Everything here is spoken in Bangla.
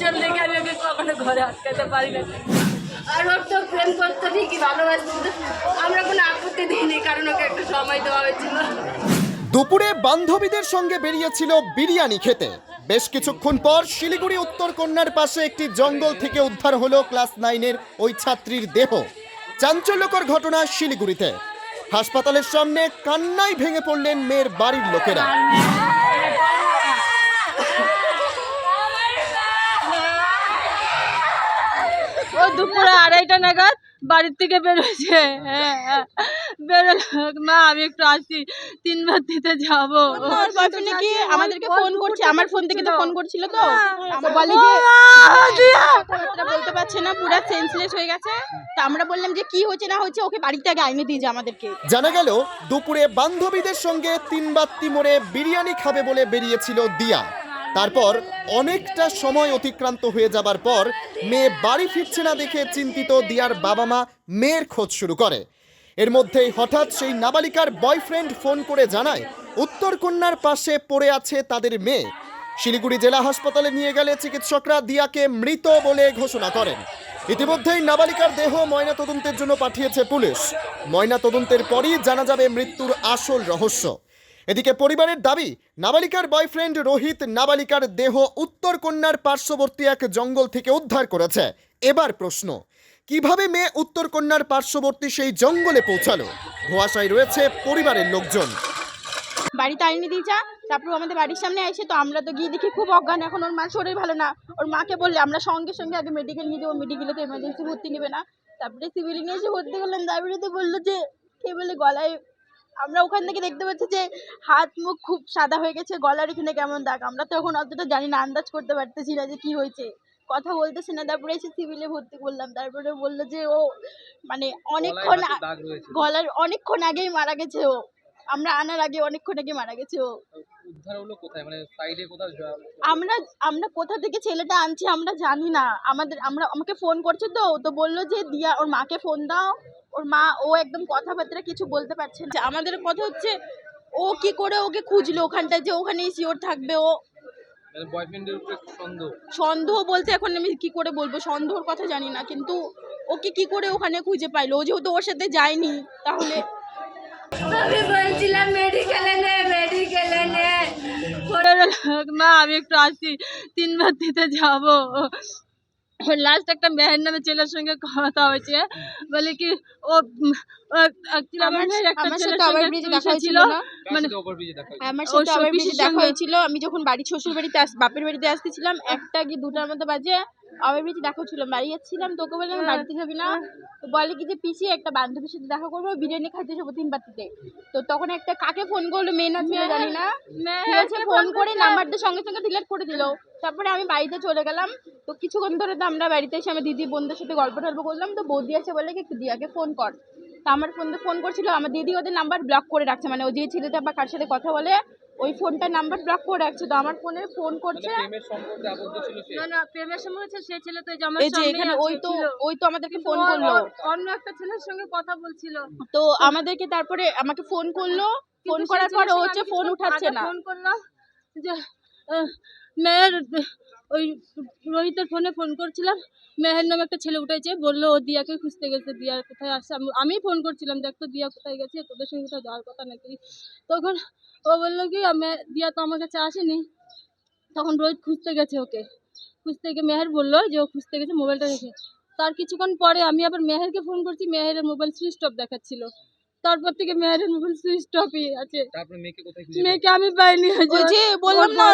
চঞ্চল দেখে আমি ওকে কখনো ঘরে আটকাতে পারি না। আর ওর তো প্রেম করতে ঠিকই ভালোবাসতো আমরা কোনো আপত্তি দিইনি কারণ ওকে একটু সময় দেওয়া হয়েছিল। দুপুরে বান্ধবীদের সঙ্গে বেরিয়েছিল বিরিয়ানি খেতে। বেশ কিছুক্ষণ পর শিলিগুড়ি উত্তর কন্যার পাশে একটি জঙ্গল থেকে উদ্ধার হলো ক্লাস নাইনের ওই ছাত্রীর দেহ। চাঞ্চল্যকর ঘটনা শিলিগুড়িতে। হাসপাতালের সামনে কান্নায় ভেঙে পড়লেন মেয়ের বাড়ির লোকেরা ও দুপুরে আড়াইটা নাগাদ বাড়ির থেকে বেরোচ্ছে। হ্যাঁ হ্যাঁ। বেরোলো। মা আমি একটু আসি তিনবার দিতে যাব। কি? আমাদেরকে ফোন করছে। আমার ফোন থেকে তো ফোন করছিল তো। তো বলে যে বলতে পারছে না পুরো সেন্সলেস হয়ে গেছে। তো আমরা বললাম যে কি হচ্ছে না হচ্ছে ওকে বাড়িতে আগে আইনে দিয়ে যা আমাদেরকে। জানা গেল দুপুরে বান্ধবীদের সঙ্গে তিন বাত্তি মোড়ে বিরিয়ানি খাবে বলে বেরিয়েছিল দিয়া। তারপর অনেকটা সময় অতিক্রান্ত হয়ে যাবার পর মেয়ে বাড়ি ফিরছে না দেখে চিন্তিত দিয়ার বাবা মা মেয়ের খোঁজ শুরু করে। এর মধ্যেই হঠাৎ সেই নাবালিকার বয়ফ্রেন্ড ফোন করে জানায় উত্তরকন্যার পাশে পড়ে আছে তাদের মেয়ে। শিলিগুড়ি জেলা হাসপাতালে নিয়ে গেলে চিকিৎসকরা দিয়াকে মৃত বলে ঘোষণা করেন। ইতিমধ্যেই নাবালিকার দেহ ময়না তদন্তের জন্য পাঠিয়েছে পুলিশ। ময়না তদন্তের পরই জানা যাবে মৃত্যুর আসল রহস্য। এদিকে পরিবারের দাবি, নাবালিকার বয়ফ্রেন্ড রোহিত নাবালিকার দেহ উত্তর কন্যার পার্শ্ববর্তী এক জঙ্গল থেকে উদ্ধার করেছে। এবার প্রশ্ন, কীভাবে মেয়ে উত্তর কন্যার পার্শ্ববর্তী সেই জঙ্গলে পৌঁছালো? ধোয়াশায় রয়েছে পরিবারের লোকজন। বাড়িতে আইনে দিয়ে যা তারপর আমাদের বাড়ির সামনে আসে তো আমরা তো গিয়ে দেখি খুব অজ্ঞান, এখন ওর মার শরীর ভালো না। ওর মাকে বললে আমরা সঙ্গে সঙ্গে আগে মেডিকেল নিয়ে যাব মেডিকেলে তো এমার্জেন্সি ভর্তি নেবে না। তারপরে সিভিল নিয়ে এসে ভর্তি করলাম, তারপরে তো বলল যে, কে বলে গলায় আমরা ওখান থেকে দেখতে পাচ্ছি যে হাত মুখ খুব সাদা হয়ে গেছে গলার এখানে কেমন দাগ? আমরা তো এখন অতটা জানি না আন্দাজ করতে পারতেছি না যে কি হয়েছে। কথা বলতেছে না তারপরে এসে সিভিলে ভর্তি করলাম। তারপরে বলল যে ও মানে অনেকক্ষণ গলার অনেকক্ষণ আগেই মারা গেছে ও। আমরা আনার আগে অনেকক্ষণ আগে মারা গেছে ও। উদ্ধার হলো কোথায়? মানে সাইডে কোথাও আমরা আমরা কোথা থেকে ছেলেটা আনছি আমরা জানি না। আমাদের আমরা আমাকে ফোন করছে তো তো বলল যে দিয়া ওর মাকে ফোন দাও। ওর মা ও একদম কথাবার্তা কিছু বলতে পারছে না। আমাদের কথা হচ্ছে ও কি করে ওকে খুঁজলো ওখানটায় যে ওখানেই থাকবে ও? মানে বয়ফ্রেন্ডের উপরে সন্দেহ? সন্দেহ বলতে এখন আমি কি করে বলব সন্দেহর কথা জানি না। কিন্তু ওকে কি করে ওখানে খুঁজে পাইলো? ও যেহেতু ওর সাথে যায়নি তাহলে আমি বলছিলাম মেডিকেলে নে মেডিকেলে নে মা আমি একটু আসি তিনবার দিতে যাব লাস্ট একটা মেয়ের নামে ছেলের সঙ্গে কথা হয়েছে বলে কি ও উম, ও actually আমার আমার- আমার সাথে আবার ব্রিজে দেখা হয়েছিল। মানে সাথে ওভারব্রিজে দেখা হয়েছে? আমার সাথে আবার ব্রিজে দেখা হয়েছিল। আমি যখন বাড়ি শ্বশুর বাড়িতে আস বাপের বাড়িতে আসতেছিলাম একটা কি দুটার মতো বাজে আবার ব্রিজে দেখা হচ্ছিল। বাড়ি যাচ্ছিলাম তোকে বললাম বাড়িতে যাবি না? তো বলে কি যে পিসি একটা বান্ধবীর সাথে দেখা করব বিরিয়ানি খাইতে যাব তিন বাতিতে তো তখন একটা কাকে ফোন করল মেয়ে না ছেলে জানি না। ঠিক আছে ফোন করে নাম্বারটা সঙ্গে সঙ্গে ডিলিট করে দিল। তারপরে আমি বাড়িতে চলে গেলাম। তো কিছুক্ষণ ধরে তো আমরা বাড়িতে এসে আমি দিদি বোনদের সাথে গল্প টল্প করলাম। তো বৌদি আছে বলে কি একটু দিয়াকে ফোন কর। তা আমার ফোন ফোন করছিল আমার দিদি ওদের নাম্বার ব্লক করে রাখছে মানে ও যে ছেলেটা বা কার সাথে কথা বলে ওই ফোনটার নাম্বার ব্লক করে রাখছে। তো আমার ফোনে ফোন মানে করছে প্রেমের সম্পর্কে আবদ্ধ ছিল সে? না না প্রেমের সময় হচ্ছে সে ছেলে তো আমার এই যে এখানে ওই তো ওই তো আমাদেরকে ফোন করল। অন্য একটা ছেলের সঙ্গে কথা বলছিল। তো আমাদেরকে তারপরে আমাকে ফোন করল। ফোন করার পর ও হচ্ছে ফোন উঠাচ্ছে না। ফোন করলাম যে মেয়ের ওই রোহিতের ফোনে ফোন করছিলাম। মেহের নামে একটা ছেলে উঠেছে বলল ও দিয়াকে খুঁজতে গেছে দিয়া কোথায় আসছে আমি ফোন করছিলাম দেখ তো দিয়া কোথায় গেছে তোদের সঙ্গে কোথাও যাওয়ার কথা নাকি? তখন ও বলল কি আমি- দিয়া তো আমার কাছে আসেনি। তখন রোহিত খুঁজতে গেছে ওকে। খুঁজতে গিয়ে মেহের বলল যে ও খুঁজতে গেছে মোবাইলটা রেখে। তার কিছুক্ষণ পরে আমি আবার মেহেরকে ফোন করছি মেহেরের মোবাইল সুইচ অফ দেখাচ্ছিল। তারপর থেকে মেহেরের মোবাইল সুইচ অফই আছে। মেয়েকে আমি পাইনি। ওই যে বললাম না